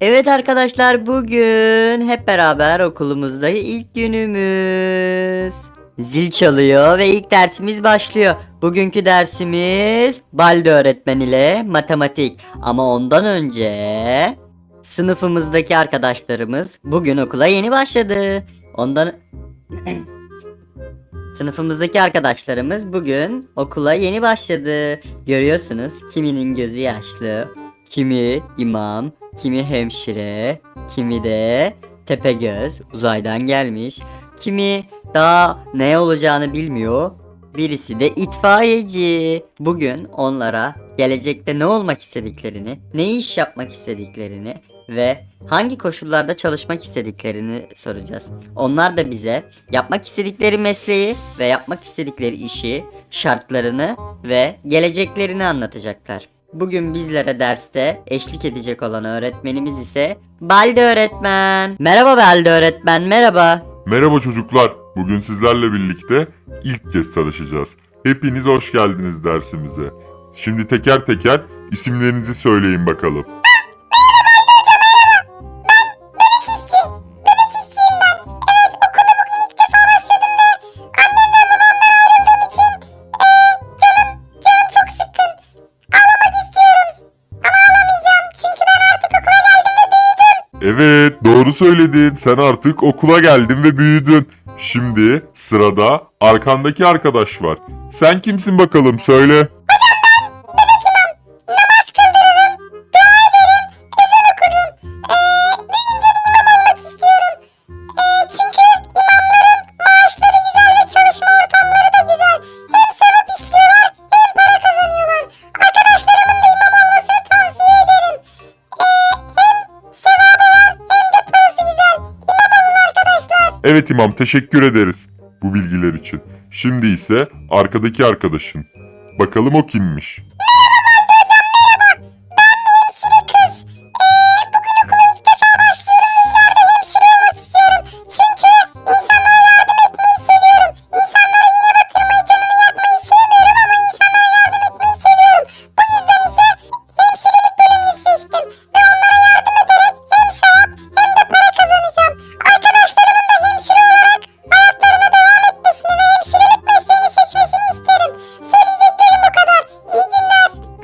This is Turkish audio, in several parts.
Evet arkadaşlar bugün hep beraber okulumuzda ilk günümüz. Zil çalıyor ve ilk dersimiz başlıyor. Bugünkü dersimiz Balde öğretmen ile matematik. Ama ondan önce sınıfımızdaki arkadaşlarımız bugün okula yeni başladı. Ondan Sınıfımızdaki arkadaşlarımız bugün okula yeni başladı. Görüyorsunuz kiminin gözü yaşlı, kimi imam, kimi hemşire, kimi de tepegöz uzaydan gelmiş. Kimi daha ne olacağını bilmiyor. Birisi de itfaiyeci. Bugün onlara gelecekte ne olmak istediklerini, ne iş yapmak istediklerini ve hangi koşullarda çalışmak istediklerini soracağız. Onlar da bize yapmak istedikleri mesleği ve yapmak istedikleri işi, şartlarını ve geleceklerini anlatacaklar. Bugün bizlere derste eşlik edecek olan öğretmenimiz ise Balde öğretmen. Merhaba Balde öğretmen, merhaba. Merhaba çocuklar. Bugün sizlerle birlikte ilk kez tanışacağız. Hepiniz hoş geldiniz dersimize. Şimdi teker teker isimlerinizi söyleyin bakalım. Evet, doğru söyledin. Sen artık okula geldin ve büyüdün. Şimdi sırada arkandaki arkadaş var. Sen kimsin bakalım söyle. Evet imam teşekkür ederiz bu bilgiler için. Şimdi ise arkadaki arkadaşın. Bakalım o kimmiş?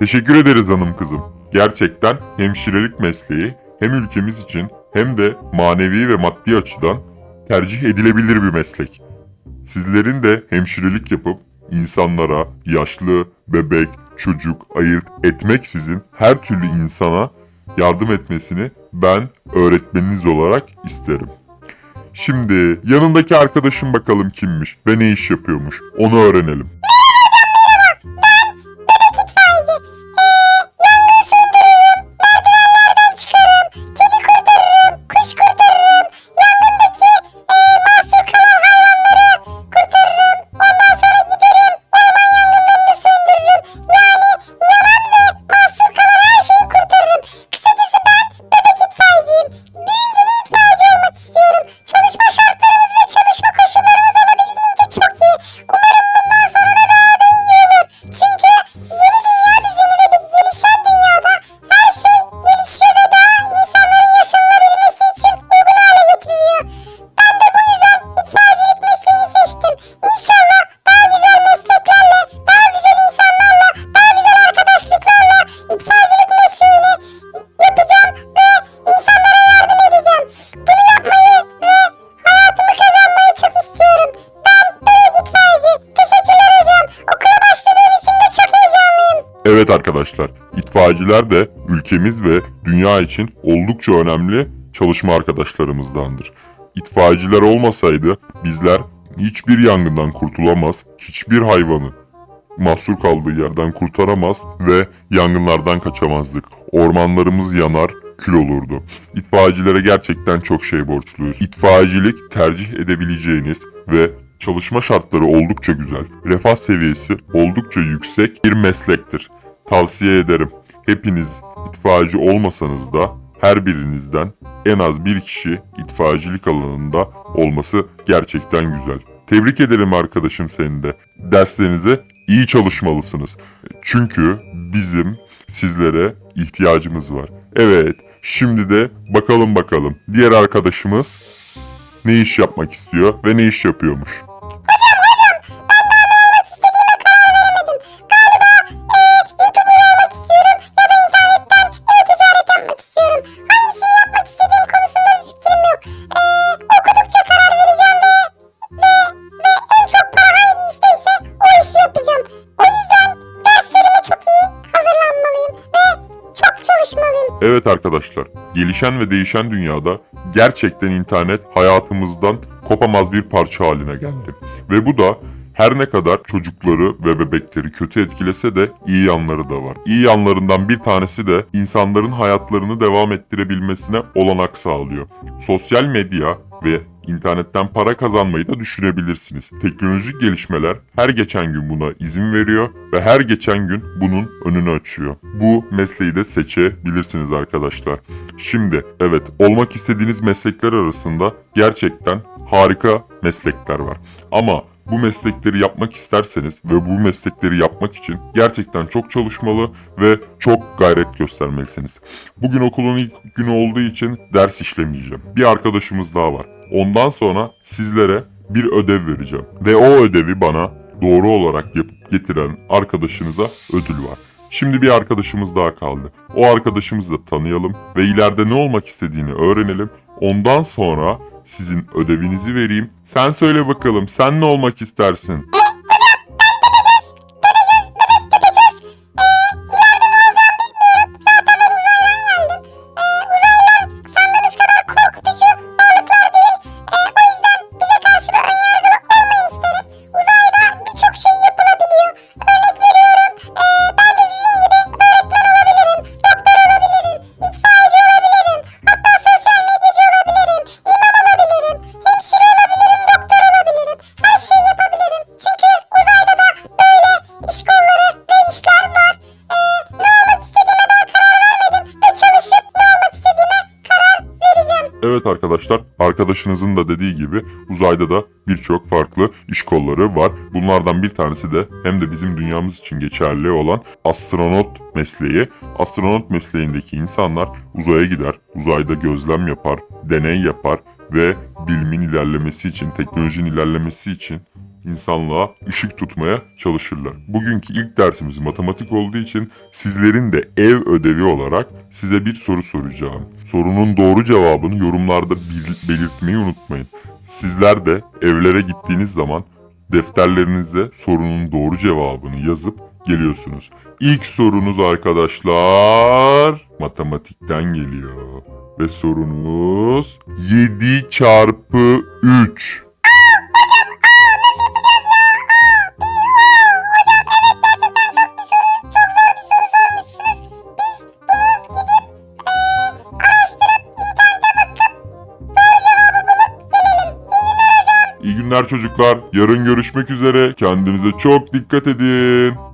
Teşekkür ederiz hanım kızım. Gerçekten hemşirelik mesleği hem ülkemiz için hem de manevi ve maddi açıdan tercih edilebilir bir meslek. Sizlerin de hemşirelik yapıp insanlara, yaşlı, bebek, çocuk ayırt etmeksizin her türlü insana yardım etmesini ben öğretmeniniz olarak isterim. Şimdi yanındaki arkadaşım bakalım kimmiş ve ne iş yapıyormuş onu öğrenelim. Evet arkadaşlar, itfaiyeciler de ülkemiz ve dünya için oldukça önemli çalışma arkadaşlarımızdandır. İtfaiyeciler olmasaydı bizler hiçbir yangından kurtulamaz, hiçbir hayvanı mahsur kaldığı yerden kurtaramaz ve yangınlardan kaçamazdık. Ormanlarımız yanar, kül olurdu. İtfaiyecilere gerçekten çok şey borçluyuz. İtfaiyecilik tercih edebileceğiniz ve çalışma şartları oldukça güzel. Refah seviyesi oldukça yüksek bir meslektir. Tavsiye ederim. Hepiniz itfaiyeci olmasanız da her birinizden en az bir kişi itfaiyecilik alanında olması gerçekten güzel. Tebrik ederim arkadaşım seni de. Derslerinize iyi çalışmalısınız. Çünkü bizim Sizlere ihtiyacımız var. Evet, şimdi de bakalım bakalım diğer arkadaşımız ne iş yapmak istiyor ve ne iş yapıyormuş. Evet arkadaşlar, gelişen ve değişen dünyada gerçekten internet hayatımızdan kopamaz bir parça haline geldi. Ve bu da her ne kadar çocukları ve bebekleri kötü etkilese de iyi yanları da var. İyi yanlarından bir tanesi de insanların hayatlarını devam ettirebilmesine olanak sağlıyor. Sosyal medya ve internetten para kazanmayı da düşünebilirsiniz. Teknolojik gelişmeler her geçen gün buna izin veriyor ve her geçen gün bunun önünü açıyor. Bu mesleği de seçebilirsiniz arkadaşlar. Şimdi evet olmak istediğiniz meslekler arasında gerçekten harika meslekler var. Ama bu meslekleri yapmak isterseniz ve bu meslekleri yapmak için gerçekten çok çalışmalı ve çok gayret göstermelisiniz. Bugün okulun ilk günü olduğu için ders işlemeyeceğim. Bir arkadaşımız daha var. Ondan sonra sizlere bir ödev vereceğim. Ve o ödevi bana doğru olarak yapıp getiren arkadaşınıza ödül var. Şimdi bir arkadaşımız daha kaldı. O arkadaşımızı da tanıyalım ve ileride ne olmak istediğini öğrenelim. Ondan sonra sizin ödevinizi vereyim. Sen söyle bakalım sen ne olmak istersin? Evet arkadaşlar, arkadaşınızın da dediği gibi uzayda da birçok farklı iş kolları var. Bunlardan bir tanesi de hem de bizim dünyamız için geçerli olan astronot mesleği. Astronot mesleğindeki insanlar uzaya gider, uzayda gözlem yapar, deney yapar ve bilimin ilerlemesi için, teknolojinin ilerlemesi için insanlığa ışık tutmaya çalışırlar. Bugünkü ilk dersimiz matematik olduğu için sizlerin de ev ödevi olarak size bir soru soracağım. Sorunun doğru cevabını yorumlarda belirtmeyi unutmayın. Sizler de evlere gittiğiniz zaman defterlerinize sorunun doğru cevabını yazıp geliyorsunuz. İlk sorunuz arkadaşlar matematikten geliyor. Ve sorunuz 7 çarpı 3. İyi günler çocuklar. Yarın görüşmek üzere. Kendinize çok dikkat edin.